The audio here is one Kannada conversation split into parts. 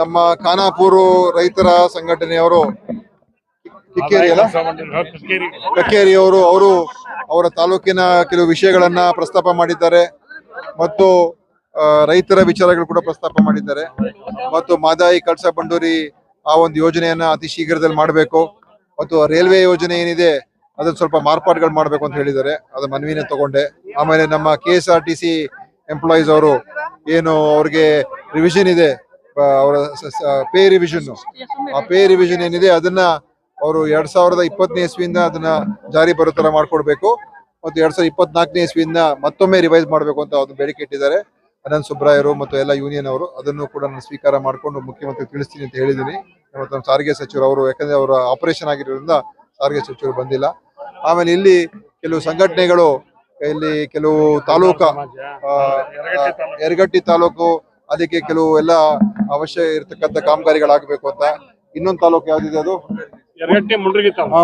ನಮ್ಮ ಖಾನಾಪುರ ರೈತರ ಸಂಘಟನೆಯವರು ಕಕ್ಕೇರಿಯವರು, ಅವರು ಅವರ ತಾಲೂಕಿನ ಕೆಲವು ವಿಷಯಗಳನ್ನ ಪ್ರಸ್ತಾಪ ಮಾಡಿದ್ದಾರೆ ಮತ್ತು ರೈತರ ವಿಚಾರಗಳು ಕೂಡ ಪ್ರಸ್ತಾಪ ಮಾಡಿದ್ದಾರೆ. ಮತ್ತು ಮಾದಾಯಿ ಕಳಸ ಬಂಡೂರಿ ಆ ಒಂದು ಯೋಜನೆಯನ್ನ ಅತಿ ಶೀಘ್ರದಲ್ಲಿ ಮಾಡಬೇಕು. ಮತ್ತು ರೈಲ್ವೆ ಯೋಜನೆ ಏನಿದೆ, ಅದನ್ನ ಸ್ವಲ್ಪ ಮಾರ್ಪಾಡುಗಳು ಮಾಡಬೇಕು ಅಂತ ಹೇಳಿದ್ದಾರೆ. ಅದು ಮನವಿನ ತಗೊಂಡೆ. ಆಮೇಲೆ ನಮ್ಮ K S R T C employees ಅವರು ಏನು ಅವ್ರಿಗೆ ರಿವಿಷನ್ ಇದೆ. ಅವರ ಪೇ ರಿವಿಷನ್ ಆ ಪೇ ರಿವಿಷನ್ ಏನಿದೆ, ಅದನ್ನ ಅವರು ಎರಡ್ ಸಾವಿರದ ಇಪ್ಪತ್ತನೇ ಇಸ್ವಿಯಿಂದ ಅದನ್ನ ಜಾರಿ ಬರೋ ತರ ಮಾಡ್ಕೊಡ್ಬೇಕು. ಮತ್ತು ಎರಡ್ ಸಾವಿರದ ಇಪ್ಪತ್ನಾಲ್ಕನೇ ಇಸ್ವಿಯಿಂದ ಮತ್ತೊಮ್ಮೆ ರಿವೈಸ್ ಮಾಡಬೇಕು ಅಂತ ಒಂದು ಬೇಡಿಕೆ ಇಟ್ಟಿದ್ದಾರೆ. ಅನಂತ್ ಸುಬ್ರಾಯರು ಮತ್ತು ಎಲ್ಲ ಯೂನಿಯನ್ ಅವರು. ಅದನ್ನು ಕೂಡ ನಾನು ಸ್ವೀಕಾರ ಮಾಡಿಕೊಂಡು ಮುಖ್ಯಮಂತ್ರಿ ತಿಳಿಸ್ತೀನಿ ಅಂತ ಹೇಳಿದ್ದೀನಿ. ಮತ್ತು ನಮ್ಮ ಸಾರಿಗೆ ಸಚಿವರು ಅವರು, ಯಾಕಂದ್ರೆ ಅವರ ಆಪರೇಷನ್ ಆಗಿರೋದ್ರಿಂದ ಸಾರಿಗೆ ಸಚಿವರು ಬಂದಿಲ್ಲ. ಆಮೇಲೆ ಇಲ್ಲಿ ಕೆಲವು ಸಂಘಟನೆಗಳು, ಇಲ್ಲಿ ಕೆಲವು ತಾಲೂಕ ಯರಗಟ್ಟಿ ತಾಲೂಕು ಅದಕ್ಕೆ ಕೆಲವು ಎಲ್ಲ ಅವಶ್ಯ ಇರತಕ್ಕಂತ ಕಾಮಗಾರಿಗಳಾಗಬೇಕು ಅಂತ ಇನ್ನೊಂದು ತಾಲೂಕು ಯಾವ್ದಿದೆ ಅದು?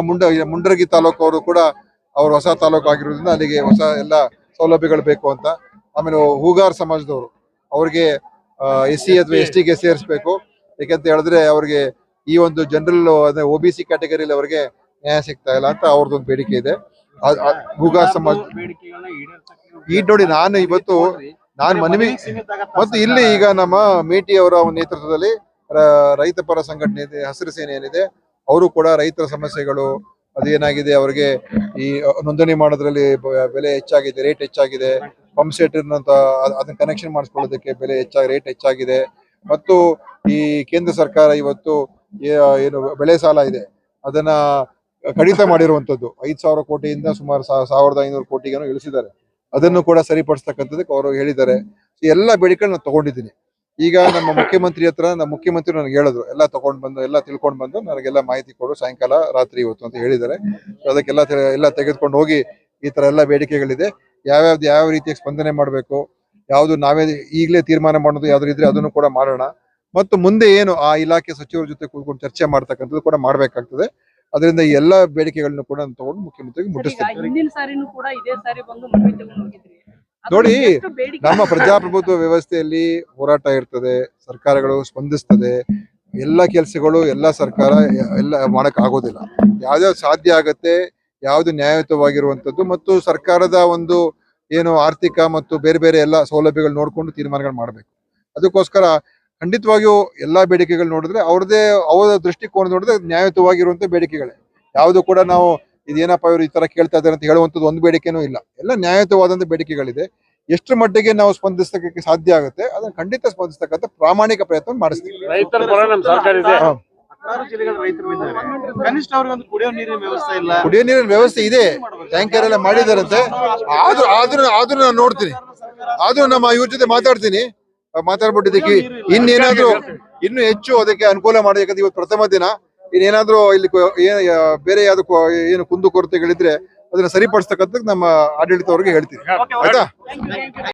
ಮುಂಡ ಮುಂಡ್ರಗಿ ತಾಲೂಕು ಅವರು ಕೂಡ ಅವ್ರು ಹೊಸ ತಾಲೂಕು ಆಗಿರೋದ್ರಿಂದ ಅಲ್ಲಿಗೆ ಹೊಸ ಎಲ್ಲ ಸೌಲಭ್ಯಗಳು ಬೇಕು ಅಂತ. ಆಮೇಲೆ ಹೂಗಾರ್ ಸಮಾಜದವರು ಅವ್ರಿಗೆ ಎಸ್ ಸಿ ಅಥವಾ ಎಸ್ ಟಿಗೆ ಸೇರಿಸ್ಬೇಕು. ಯಾಕೆಂತ ಹೇಳಿದ್ರೆ ಅವ್ರಿಗೆ ಈ ಒಂದು ಜನರಲ್ ಅಂದ್ರೆ ಒ ಬಿ ಸಿ ಕ್ಯಾಟಗರಿಲಿ ಅವ್ರಿಗೆ ನ್ಯಾಯ ಸಿಗ್ತಾ ಇಲ್ಲ ಅಂತ ಅವ್ರದ್ದೊಂದು ಬೇಡಿಕೆ ಇದೆ. ಹೂಗಾರ್ ಸಮಾಜ ಈ ನೋಡಿ ನಾನು ಇವತ್ತು ನಾನು ಮನವಿ ಮತ್ತು ಇಲ್ಲಿ ಈಗ ನಮ್ಮ ಮೇಟಿ ಅವರ ನೇತೃತ್ವದಲ್ಲಿ ರೈತ ಪರ ಸಂಘಟನೆ ಇದೆ ಹಸಿರು ಸೇನೆ ಏನಿದೆ ಅವರು ಕೂಡ ರೈತರ ಸಮಸ್ಯೆಗಳು ಅದೇನಾಗಿದೆ ಅವರಿಗೆ ಈ ನೋಂದಣಿ ಮಾಡೋದ್ರಲ್ಲಿ ಬೆಲೆ ಹೆಚ್ಚಾಗಿದೆ ರೇಟ್ ಹೆಚ್ಚಾಗಿದೆ ಪಂಪ್ ಸೆಟ್ ಇರುವಂತ ಅದನ್ನ ಕನೆಕ್ಷನ್ ಮಾಡಿಸ್ಕೊಳ್ಳೋದಕ್ಕೆ ಬೆಲೆ ಹೆಚ್ಚಾಗಿ ರೇಟ್ ಹೆಚ್ಚಾಗಿದೆ. ಮತ್ತು ಈ ಕೇಂದ್ರ ಸರ್ಕಾರ ಇವತ್ತು ಏನು ಬೆಳೆ ಸಾಲ ಇದೆ ಅದನ್ನ ಕಡಿತ ಮಾಡಿರುವಂತದ್ದು ಐದು ಸಾವಿರ ಕೋಟಿಯಿಂದ ಸುಮಾರು ಸಾವಿರದ ಐನೂರು ಕೋಟಿಗೆ ಇಳಿಸಿದ್ದಾರೆ. ಅದನ್ನು ಕೂಡ ಸರಿಪಡಿಸ್ತಕ್ಕಂಥದ್ದಕ್ಕೆ ಅವರು ಹೇಳಿದ್ದಾರೆ. ಎಲ್ಲ ಬೇಡಿಕೆಗಳು ನಾನು ತಗೊಂಡಿದ್ದೀನಿ. ಈಗ ನಮ್ಮ ಮುಖ್ಯಮಂತ್ರಿ ಹತ್ರ, ನಮ್ಮ ಮುಖ್ಯಮಂತ್ರಿ ನನಗೆ ಹೇಳಿದ್ರು, ಎಲ್ಲ ತಗೊಂಡ್ ಬಂದು, ಎಲ್ಲ ತಿಳ್ಕೊಂಡು ಬಂದು ನನಗೆಲ್ಲ ಮಾಹಿತಿ ಕೊಡು, ಸಾಯಂಕಾಲ ರಾತ್ರಿ ಇವತ್ತು ಅಂತ ಹೇಳಿದ್ದಾರೆ. ಅದಕ್ಕೆಲ್ಲ ಎಲ್ಲ ತೆಗೆದುಕೊಂಡು ಹೋಗಿ ಈ ತರ ಎಲ್ಲ ಬೇಡಿಕೆಗಳಿದೆ. ಯಾವ್ಯಾವ್ದು, ಯಾವ ರೀತಿಯ ಸ್ಪಂದನೆ ಮಾಡಬೇಕು, ಯಾವುದು ನಾವೇ ಈಗಲೇ ತೀರ್ಮಾನ ಮಾಡೋದು, ಯಾವ್ದು ಇದ್ರೆ ಅದನ್ನು ಕೂಡ ಮಾಡೋಣ. ಮತ್ತು ಮುಂದೆ ಏನು ಆ ಇಲಾಖೆ ಸಚಿವರ ಜೊತೆ ಕೂತ್ಕೊಂಡು ಚರ್ಚೆ ಮಾಡ್ತಕ್ಕಂಥದ್ದು ಕೂಡ ಮಾಡ್ಬೇಕಾಗ್ತದೆ. ಅದರಿಂದ ಈ ಎಲ್ಲಾ ಬೇಡಿಕೆಗಳನ್ನು ಕೂಡ ತಗೊಂಡು ಮುಖ್ಯಮಂತ್ರಿಗೆ ಮುಟ್ಟಿಸ್ತೇವೆ ನೋಡಿ, ನಮ್ಮ ಪ್ರಜಾಪ್ರಭುತ್ವ ವ್ಯವಸ್ಥೆಯಲ್ಲಿ ಹೋರಾಟ ಇರ್ತದೆ ಸರ್ಕಾರಗಳು ಸ್ಪಂದಿಸ್ತದೆ ಎಲ್ಲ ಕೆಲಸಗಳು ಎಲ್ಲ ಸರ್ಕಾರ ಎಲ್ಲ ಮಾಡಕ್ ಆಗೋದಿಲ್ಲ ಯಾವ್ದಾವ್ ಸಾಧ್ಯ ಆಗತ್ತೆ ಯಾವ್ದು ನ್ಯಾಯಯುತವಾಗಿರುವಂತದ್ದು ಮತ್ತು ಸರ್ಕಾರದ ಒಂದು ಏನು ಆರ್ಥಿಕ ಮತ್ತು ಬೇರೆ ಬೇರೆ ಎಲ್ಲ ಸೌಲಭ್ಯಗಳು ನೋಡ್ಕೊಂಡು ತೀರ್ಮಾನಗಳು ಮಾಡಬೇಕು. ಅದಕ್ಕೋಸ್ಕರ ಖಂಡಿತವಾಗಿಯೂ ಎಲ್ಲಾ ಬೇಡಿಕೆಗಳು ನೋಡಿದ್ರೆ ಅವ್ರದೇ ಅವರ ದೃಷ್ಟಿಕೋನ ನೋಡಿದ್ರೆ ನ್ಯಾಯಯುತವಾಗಿರುವಂತ ಬೇಡಿಕೆಗಳೇ. ಯಾವುದು ಕೂಡ ನಾವು ಇದೇನಪ್ಪ ಇವರು ಈ ತರ ಕೇಳ್ತಾ ಇದ್ದಾರೆ ಅಂತ ಹೇಳುವಂತದ್ದು ಒಂದು ಬೇಡಿಕೆನೂ ಇಲ್ಲ. ಎಲ್ಲ ನ್ಯಾಯಯುತವಾದಂತ ಬೇಡಿಕೆಗಳಿದೆ. ಎಷ್ಟು ಮಟ್ಟಿಗೆ ನಾವು ಸ್ಪಂದಿಸಕ್ಕೆ ಸಾಧ್ಯ ಆಗುತ್ತೆ ಅದನ್ನ ಖಂಡಿತ ಸ್ಪಂದಿಸ್ತಕ್ಕಂಥ ಪ್ರಾಮಾಣಿಕ ಪ್ರಯತ್ನ ಮಾಡಿಸ್ತೀವಿ. ರೈತರ ಪರ ನಮ್ ಸರ್ಕಾರ ಇದೆ. ಹಾ. ಹತ್ತಾರು ಜಿಲ್ಲೆಗಳ ರೈತರು ಕನಿಷ್ಠ ಅವ್ರಿಗೆ ಒಂದು ಕುಡಿಯೋ ನೀರಿನ ವ್ಯವಸ್ಥೆ ಇಲ್ಲ. ಕುಡಿಯೋ ನೀರಿನ ವ್ಯವಸ್ಥೆ ಇದೆ. ಟ್ಯಾಂಕರ್ ಎಲ್ಲ ಮಾಡಿದಾರಂತೆ ಆದ್ರೂ ಆದ್ರೂ ಆದ್ರೂ ನಾನು ನೋಡ್ತೀನಿ. ಆದ್ರೂ ನಮ್ಮ ಇವ್ರ ಜೊತೆ ಮಾತಾಡ್ತೀನಿ. ಮಾತಾಡ್ಬಿಟ್ಟಿದ್ದಕ್ಕೆ ಇನ್ನೇನಾದ್ರು ಇನ್ನು ಹೆಚ್ಚು ಅದಕ್ಕೆ ಅನುಕೂಲ ಮಾಡಿ ಯಾಕಂದ್ರೆ ಇವತ್ತು ಪ್ರಥಮ ದಿನ. ಇನ್ನೇನಾದ್ರೂ ಇಲ್ಲಿ ಬೇರೆ ಯಾವ್ದು ಏನು ಕುಂದು ಕೊರತೆಗಳಿದ್ರೆ ಅದನ್ನ ಸರಿಪಡಿಸ್ತಕ್ಕಂಥ ನಮ್ಮ ಆಡಳಿತವ್ರಿಗೆ ಹೇಳ್ತೀನಿ. ಆಯ್ತಾ?